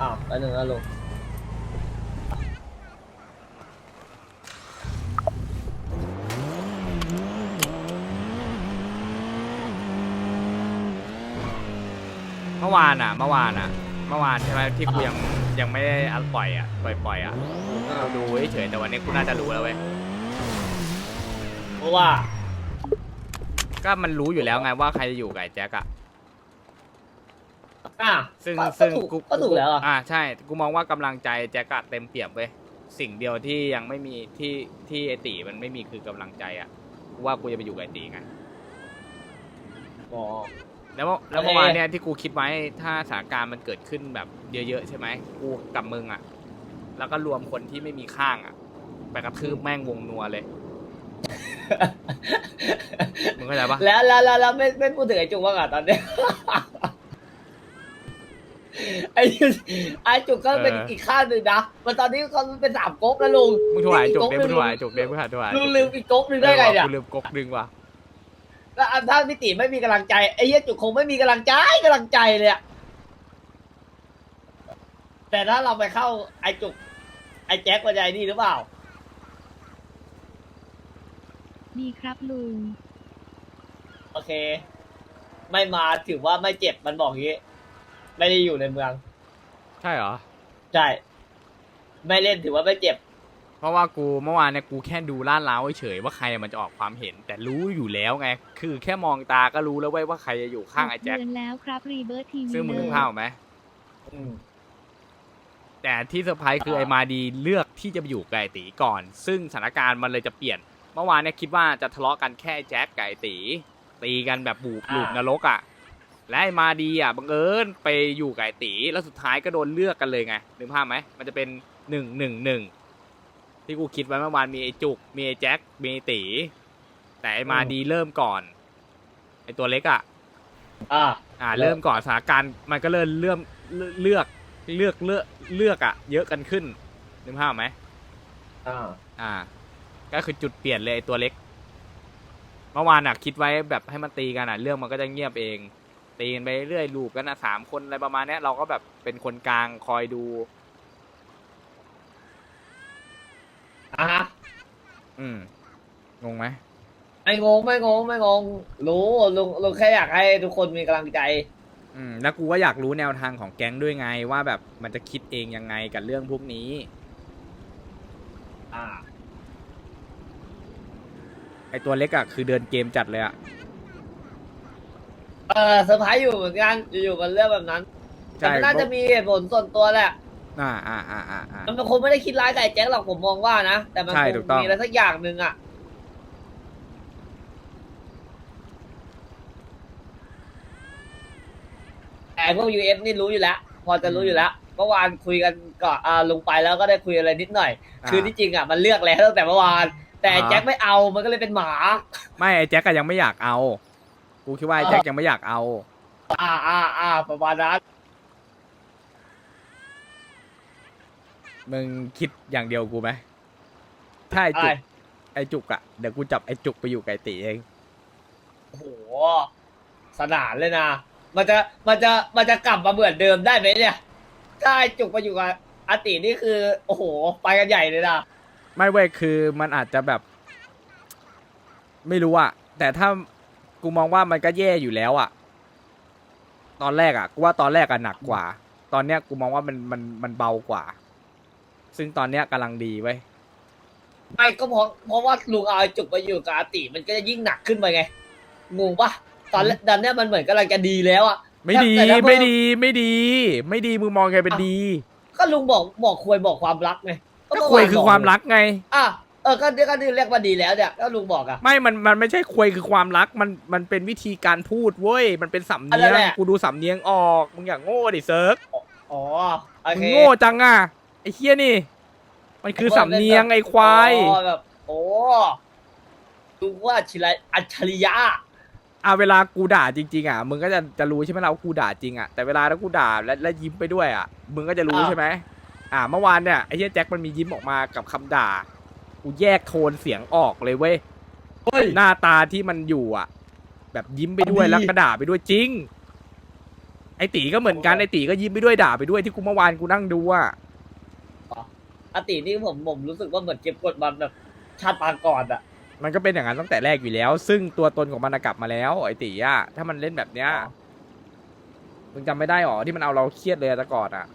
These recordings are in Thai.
อ้าวแล้วหนึ่งแล้วลุงเมื่อวานอะ เมื่อวานอะ เมื่อวานใช่ไหมที่กูยังยังไม่ได้อันปล่อยอะปล่อยปล่อยอะกูดูเฉยๆแต่วันนี้กูน่าจะรู้แล้วเว้ยเพราะว่า ก็มันรู้อยู่แล้วไงว่าใครจะอยู่กับไอ้แจ็คอะ อะซึ่งก็ซึ่งก็ถูกก็ถูกแล้วอะอ่าใช่กูมองว่ากำลังใจแจ็คอะเต็มเปี่ยมเว้ยสิ่งเดียวที่ยังไม่มีที่ที่ไอตีมันไม่มีคือกำลังใจอะกูว่ากูจะไปอยู่กับไอตีไงอ๋อ แล้วเมื่อแล้วโอเคเมื่อวานเนี่ยที่กูคิดไว้ถ้าสถานการณ์มันเกิดขึ้นแบบเยอะๆใช่ไหมกูกับมึงอะแล้วก็รวมคนที่ไม่มีข้างอะไปกระทืบแม่งวงนัวเลยมึงเข้าใจปะแล้วแล้วแล้วแล้วไม่ไม่พูดถึงไอ้จุกว่างอะตอนเนี้ย ไอ้ไอ้จุกก็เป็นอีกข้างหนึ่งนะมันตอนนี้เขาเป็นสามก๊กแล้วลุงมึงถวายจุกเด้อีมึงถวายจุกเด้มึงถวายลุงลืมอีกก๊กหนึ่งได้ไงเนี่ยกูลืมกกดึงว่ะแล้วถ้าพี่ติไม่มีกำลังใจไอ้เหี้ยจุกคงไม่มีกำลังใจกำลังใจเลยอะแต่ถ้าเราไปเข้าไอ้จุก ไอ้แจ็ควันใจนี่หรือเปล่าดีครับลุง โอเค ไม่มาถือว่าไม่เจ็บมันบอกงี้ ไม่ได้อยู่ในเมืองใช่เหรอ ใช่ไม่เล่นถือว่าไม่เจ็บ เพราะว่ากูเมื่อวานเนี่ยกูแค่ดูล่าดล้าวเฉยๆว่าใครมันจะออกความเห็น แต่รู้อยู่แล้วไง คือแค่มองตาก็รู้แล้วเว้ยว่าใครจะอยู่ข้างไอ้แจ็คเดือนแล้วครับรีเบิร์ทีวีซึ่งมึงนึกภาพออกไหม อืม แต่ที่เซอร์ไพรส์คืออ่าไอ้มาดีเลือกที่จะไปอยู่กับไอ้ตีก่อน ซึ่งสถานการณ์มันเลยจะเปลี่ยน เมื่อวานเนี่ยคิดว่าจะทะเลาะกันแค่แจ็คกับไอ้ตีตีกันแบบบูบหลุมนรกอะ และไอ้มาดีอะบังเอิญไปอยู่กับไอ้ตีแล้วสุดท้ายก็โดนเลือกกันเลยไงนึกภาพไหมมันจะเป็นหนึ่งหนึ่งหนึ่งที่กูคิดไว้เมื่อวานมีไอ้จุก มีไอ้แจ็คมีไอ้ตีแต่ไอ้มาดีเริ่มก่อนไอ้ตัวเล็กอะอ่า อ่าแล้วเริ่มก่อนสถานการณ์มันก็เริ่มเลื่อมเลือกเลือกเลือกเลือกอะ เยอะกันขึ้นนึกภาพไหมอ่า อ่า ก็คือจุดเปลี่ยนเลยไอ้ตัวเล็ก เมื่อวานอะ คิดไว้แบบให้มันตีกันอะ เรื่องมันก็จะเงียบเอง ตีกันไปเรื่อยลูกกันอะสามคนอะไรประมาณเนี้ยเราก็แบบเป็นคนกลางคอยดู อ่าฮะอืมงงไหมไม่งงไม่งงไม่งง รู้ลุงลุงแค่อยากให้ทุกคนมีกำลังใจอืมแล้วกูก็อยากรู้แนวทางของแก๊งด้วยไงว่าแบบมันจะคิดเองยังไงกับเรื่องพวกนี้ อ่า ไอตัวเล็กอะคือเดินเกมจัดเลยอะ เออเซอร์ไพรส์อยู่เหมือนกันอยู่ๆมันเรื่องแบบนั้นแต่ใช่มันน่าจะมีเหตุผลส่วนตัวแหละ อ่าอ่าอ่าอ่าอ่า มันคงไม่ได้คิดร้ายกับไอ้แจ็คหรอกผมมองว่านะ แต่มันใช่คถูงกต้อง มีอะไรสักอย่างหนึ่งอะ แต่พวก UF นี่รู้อยู่แล้ว พอจะรู้อยู่แล้วเมื่อวานคุยกันก่อนอ่าลงไปแล้วก็ได้คุยอะไรนิดหน่อย คือที่จริงอะมันเลือกแล้วตั้งแต่เมื่อวาน แต่ไอ้แจ็คไม่เอามันก็เลยเป็นหมา ไม่ไอแจ็คก็ยังไม่อยากเอา กูคิดว่าไอแจ็คยังไม่อยากเอา อ่าอ่าอ่าประมาณนั้นมึงคิดอย่างเดียวกูไหมถ้าไอจุอะไรกไอจุกอะเดี๋ยวกูจับไอจุกไปอยู่ไก่ตีเอง โอ้โห สนานเลยนะ มันจะ มันจะ มันจะกลับมาเหมือนเดิมได้ไหมเนี่ย ถ้าไอ้จุกมาอยู่กับอาตินี่คือ โอ้โห ไปกันใหญ่เลยนะ ไม่เว้ยคือมันอาจจะแบบ ไม่รู้อะแต่ถ้า กูมองว่ามันก็แย่อยู่แล้วอะตอนแรกอะกูว่าตอนแรกอะหนักกว่า ตอนเนี้ยกูมองว่ามันมันมันเบากว่า ซึ่งตอนเนี้ยกำลังดีเว้ยไม่ก็เพราะเพราะว่าลุงเอาไอ้จุกมาอยู่กับอาติมันก็จะยิ่งหนักขึ้นไปไงงงปะตอนแรกตอนเนี้ยมันเหมือนกำลังจะดีแล้วอะ ไม่ดีแต่ถ้าเพิ่ไม่ดีไม่ดี ไม่ดีมึงมองไงเป็นดีก็ลุงบอกบอกควรบอกความรักไงก็คุยคือความรักไง อะเออก็เดี๋ยวก็เรียกว่าดีแล้วเนี่ยก็ลุงบอกอะ ไม่ มัน มันไม่ใช่คุยคือความรัก มัน มันเป็นวิธีการพูดเว้ย มันเป็นสำอันเนีนั้ยนงแหละ กูดูสำเนียงออก มึงอย่างโง่ดิเซิร์ฟอ๋อโอมึเค งโง่จังอะ ไอ้เฮียนี่ มันคือสำเนียงไอ้ควาย อ๋อแบบโอ้ลุงว่าอัจฉริยะอัจฉริยะอะเวลากูด่าจริงๆอะ มึงก็จะจะรู้ใช่ไหมล่ะว่ากูด่าจริงอะ แต่เวลาถ้ากูด่าและและยิ้มไปด้วยอะ มึงก็จะรู้อ่าใช่ไหมอ่า เมื่อวานเนี่ยไอ้เฮียแจ็คมันมียิ้มออกมากับคำด่า กูแยกโทนเสียงออกเลยเว้ยเฮ้ย หน้าตาที่มันอยู่อะ แบบยิ้มไปด้วยดีแล้วก็ด่าไปด้วยจริง ไอตีก็เหมือนกันไอตีก็ยิ้มไปด้วยด่าไปด้วยที่กูเมื่อวานกูนั่งดูอะอาตินี่ผมผมรู้สึกว่าเหมือนเก็บกดมาแบบชาติปางก่อนอะมันก็เป็นอย่างนั้นตั้งแต่แรกอยู่แล้ว ซึ่งตัวตนของมันน่ะกลับมาแล้ว ไอตีอะถ้ามันเล่นแบบเนี้ยมึงจำไม่ได้หรอที่มันเอาเราเครียดเลยแต่ก่อนอะ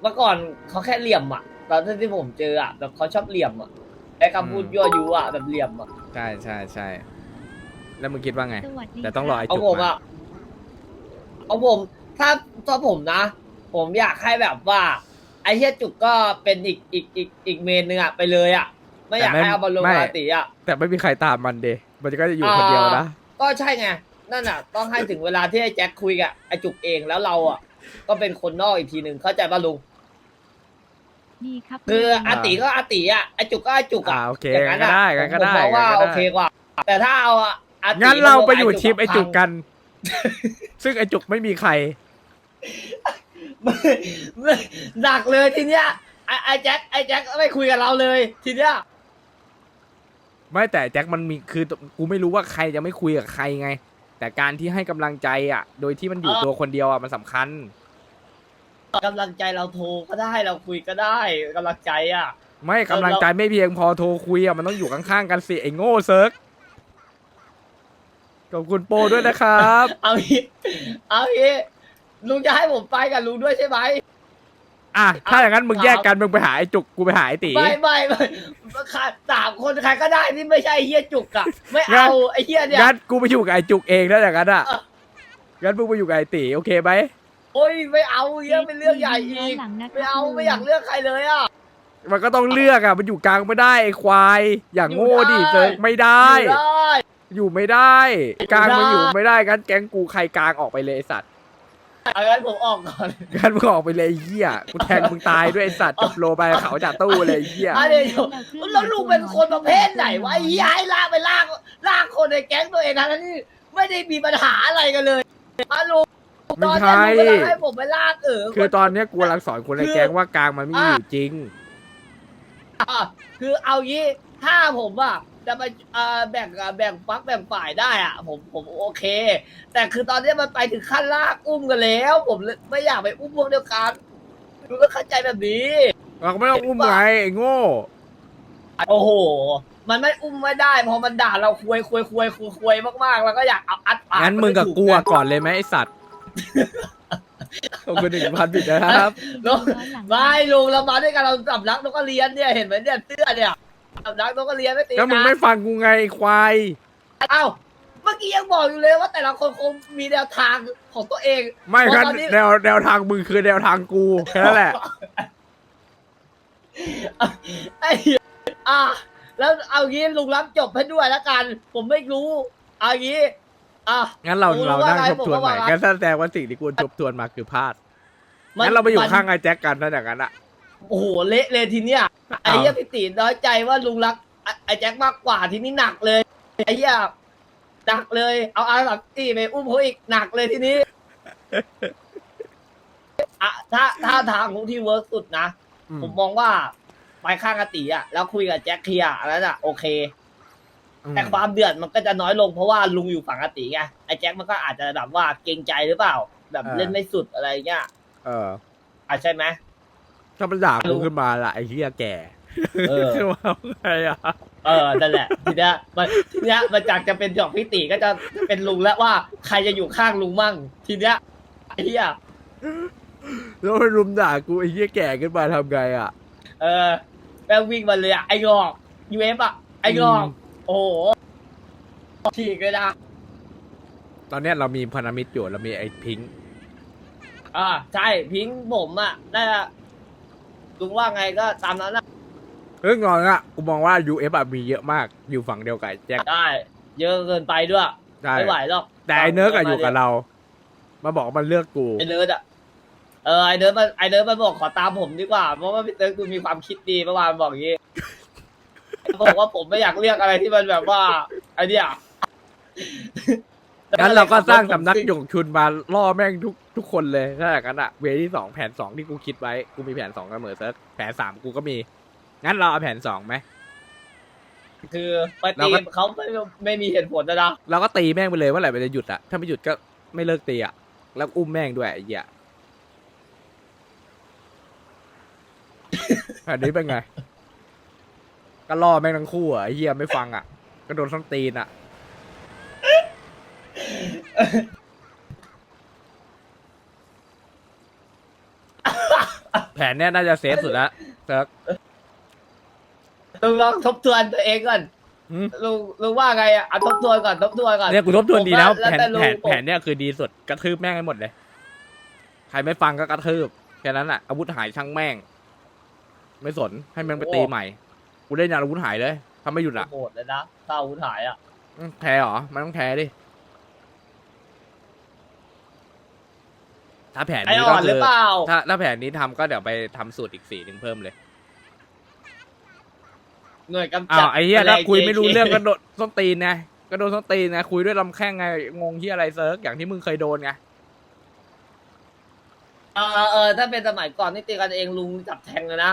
เมื่อก่อนเขาแค่เหลี่ยมอะ ตอนที่ผมเจออะแบบเขาชอบเหลี่ยมอะไอ้คำพูดยั่วยุอะแบบเหลี่ยมอะใช่ใช่ใช่แล้วมึงคิดว่าไง สวัสดีแต่ต้องรอไอ้เอาจุกผมมาอะเอาผม ถ้าตัวผมนะ ผมอยากให้แบบว่า ไอ้เฮียจุกก็เป็นอีกอีกอีกอีกเมนหนึ่งอะไปเลยอะไม่อยากให้เอามาลงอาติอะแต่ไม่มีใครตามมันเดมันก็จะอยู่คนเดียวนะ ก็ใช่ไง นั่นอะ ต้องให้ถึงเวลาที่ไอ้แจ็คคุยกับไอ้จุกเองแล้วเราอะ ก็เป็นคนนอกอีกทีหนึ่งเข้าใจป่ะลุง ดีครับคือลุงอาติก็อาติอะไอ้จุกก็ไอ้จุกอ่าอะโอเคอย่างงั้นั้นนก็อะได้งั้นก็ผมได้มองว่างั้นโอก็เคได้กว่า แต่ถ้าเอาอะอาติงั้นเราไปมอยู่ะทีมไอจุกพังกัน ซึ่งไอจุกไม่มีใครหนักเลยทีเนี้ยไอ้ไอ้แจ็คไอ้แจ็คไม่คุยกับเราเลยทีเนี้ย ไม่แต่แจ็คมันมีคือกูไม่รู้ว่าใครจะไม่คุยกับใครไง แต่การที่ให้กำลังใจอะ โดยที่มันอยู่ตัวคนเดียวอะมันสำคัญ กำลังใจเราโทรก็ได้เราคุยก็ได้กำลังใจอะ ไม่กำลังใจไม่เพียงพอโทรคุยอะมันต้องอยู่ข้างๆกันสิไอ้โง่เซิร์กขอบคุณโปรด้วยนะครับ เอางี้เอางี้ลุงจะให้ผมไปกับลุงด้วยใช่ไหมอะถ้าอย่างนั้นมึงแยกกันมึงไปหาไอ้จุกกูไปหาไอ้ตีไม่ไม่ไม่ขาดสามคนใครก็ได้ที่ไม่ใช่ไอ้เฮียจุกอะไม่งั้เอานไอ้เฮียเนี่ยงั้นกูไปอยู่กับไอ้จุกเองถ้าอย่างนั้นอะเอองั้นมึงไปอยู่กับไอ้ตีโอเคไหม โอ้ยไม่เอาเฮียเป็นเรื่องใหญ่อีกย้นหลังนะคไม่รับเอาลุงไม่อยากเลือกใครเลยอะมันก็ต้องเลือกอะ มันอยู่กลางไม่ได้ไอ้ควาย อย่างโง่ดิอยู่ได้เซิร์กไม่ได้ อยู่ได้ อยู่ไม่ได้ กลางมันอยู่ไม่ได้งั้นแก๊งกูใครกลางออกไปเลยไอ้สัตว์เอางั้นผมออกก่อนงั้นมึงออกไปเลยไอ้เหี้ยกูแทงมึงตายด้วยไอ้สัตว์จบโลไปเขาจากตู้เลยไอ้เหี้ยอันนี้แล้วลุงเป็นคนประเภทไหนวะไอ้เฮียให้ลากไปลากลากคนในแก๊งตัวเองนะทั้งที่ไม่ได้มีปัญหาอะไรกันเลยอะลุงต ไม่อนใช่นี้ลุงกำลังให้ผมไปลากเออคือตอนเนี้ยกูกำลังสอนคนในแก๊งว่ากลางมันไม่มีอยู่จริง อะคือเอางี้ถ้าผมอะจะไปเอ่อแบ่งอะแบ่งฟักแบ่งฝ่ายได้อะผมผมโอเค แต่คือตอนนี้มันไปถึงขั้นลากอุ้มกันแล้ว ผมเลยไม่อยากไปอุ้มพวกเดียวกันคุณก็เข้าใจแบบนี้ เราก็ไม่ต้องอุ้มไงไอ้โง่ โอ้โห มันไม่อุ้มไม่ได้เพราะมันด่าเราคุยคุยคุยคุยคุยมากๆ แล้วก็อยากเอาอัดปากงั้นมึงกับกูอะก่อนเลยไหมไอ้สัตว์ ขอบคุณหนึ่งพันบิดนะครับ ลุงไม่ลุงเรามาด้วยกันเราสำนักนกกระเรียนเนี่ยเห็นไหมเนี่ยเสื้อเนี่ยสำนักนกกระเรียนไม่ตีก็มึงนะไม่ฟังกูไงไอ้ควายเอ้าเมื่อกี้ยังบอกอยู่เลยว่าแต่ละคนคงมีแนวทางของตัวเองไม่เพครัราะบตอนนี้แนวแนวทางมึงคือแนวทางกูแค่นั้นแหละ ไอ้เหี้ยอะแล้วเอางี้ลุงรับจบให้ด้วยแล้วกัน ผมไม่รู้เอางี้ อะ งั้นเรากูรู้เราว่านั่งไงทบทวนผมก็ใหม่ว่างั้นงั้นแสดงว่าสิ่งที่กูทบทวนมาคือพลาดมันงั้นเราไปอยู่มันข้างไอ้แจ็คกันถ้าอย่างนั้นอะ โอ้โหเละเลยทีเนี้ยไอ้เหี้ยพี่ตีน้อยใจว่าลุงรักไอ้ไอ้แจ็คมากกว่าทีนี้หนักเลยไอ้เหี้ยหนักเลย เอาอาสับตีไปอุ้มเขาอีกหนักเลยทีนี้อะถ้าถ้าทางที่เวิร์กสุดนะอืมผมมองว่า ไปข้างอาติอะ แล้วคุยกับแจ็คเคลียร์อันนั้นอะ โอเค แต่ความเดือดมันก็จะน้อยลงเพราะว่าลุงอยู่ฝั่งอาติไงไอ้แจ็คมันก็อาจจะแบบว่าเกรงใจหรือเปล่า แบบเล่นไม่สุดอะไรเงี้ยเอออะใช่ไหมถ้ามันด่ากูขึ้นมาละไอ้เหี้ยแก่เออคือว่าไงอะเออนั่นแหละทีเนี้ยมันทีเนี้ยมันจากจะเป็นดอกพิติก็จะเป็นลุงแล้วว่าใครจะอยู่ข้างลุงมั่ง ทีเนี้ยไอ้เหี้ยแล้วมันรุมด่ากูไอ้เหี้ยแก่ขึ้นมาทำไงอะเออแม่งวิ่งมาเลยอะไอ้งอกยูเอฟอะไอ้งอกอืม โอ้โหฉีกเลยนะตอนเนี้ยเรามีพันธมิตรอยู่เรามีไอ้พิงค์อ่าใช่พิงค์ผมอะน่าจะลุงว่าไงก็ตามนั้นนะเรื่องงอนอะกูมองว่า UF อะมีเยอะมากอยู่ฝั่งเดียวกับไอ้แจ็คได้ เยอะเกินไปด้วย ใช่ไม่ไหวหรอกแต่ไอ้เนิร์กอะอยู่กับเรา มาบอกว่ามันเลือกกู ไอ้เนิร์ดอะเออไอ้เนิร์ดมันไอ้เนิร์ดมันบอกขอตามผมดีกว่าเพราะว่าพี่เนิร์ดกูมีความคิดดีเมื่อวานบอกอย่างงี้ บอกว่าผมไม่อยากเรียกอะไรที่มันแบบว่าไอเนี้ยงั้นเราก็สร้างสำนักหยงชุนมาล่อแม่งทุกทุกคนเลยถ้าอย่างนั้นอะเวที่สองแผนสองที่กูคิดไว้ กูมีแผนสองเสมอเซิร์ฟแผนสามกูก็มี งั้นเราเอาแผนสองไหม คือไปเราตีก็เขาไม่ไม่มีเหตุผลนะนะเราก็ตีแม่งไปเลยว่าไหร่มันจะหยุดอะถ้าไม่หยุดก็ไม่เลิกตีอะแล้วอุ้มแม่งด้วยไอ้เหี้ยแผ่นนี้เป็นไง ก็ล่อแม่งทั้งคู่อะไอ้เหี้ยไม่ฟังอะ ก็โดนส้นตีนอะ แผนเนี้ยน่าจะเซฟสุดแล้วเซิร์กลุงลองทบทวนตัวเองก่อนหืมลุงลุงว่าไงอะเอาทบทวนก่อนทบทวนก่อนเนี่ยกูทบทวนดีแล้วผมว่าแผนแต่ลุงแผนผมแผนเนี่ยคือดีสุดกระทืบแม่งให้หมดเลย ใครไม่ฟังก็กระทืบแค่นั้นอะอาวุธหายช่างแม่ง ไม่สนให้แม่งไปตีใหม่ กูเล่นยาอาวุธหายเลยถ้าไม่หยุดอะโหดเลยนะถ้าอาวุธหายอะอืมแพ้เหรอ มันต้องแพ้ดิ ถ้าแผนไอนี้อ่ก็อนหคืรืออเปล่าถ้าถ้าแผนนี้ทำก็เดี๋ยวไปทำสูตรอีกสีหนึ่งเพิ่มเลย หน่วยกำอ้าจัดวไอ้เหี้ยแมลงถ้าคุยไม่รู้ JK เรื่องก็โดนส้นตีนไงก็โดนส้นตีนไงคุยด้วยลำแข้งไงงงที่อะไรเซิร์กอย่างที่มึงเคยโดนไงเออเออเออถ้าเป็นสมัยก่อนนี่ตีกันเองลุงจับแทงเลยนะ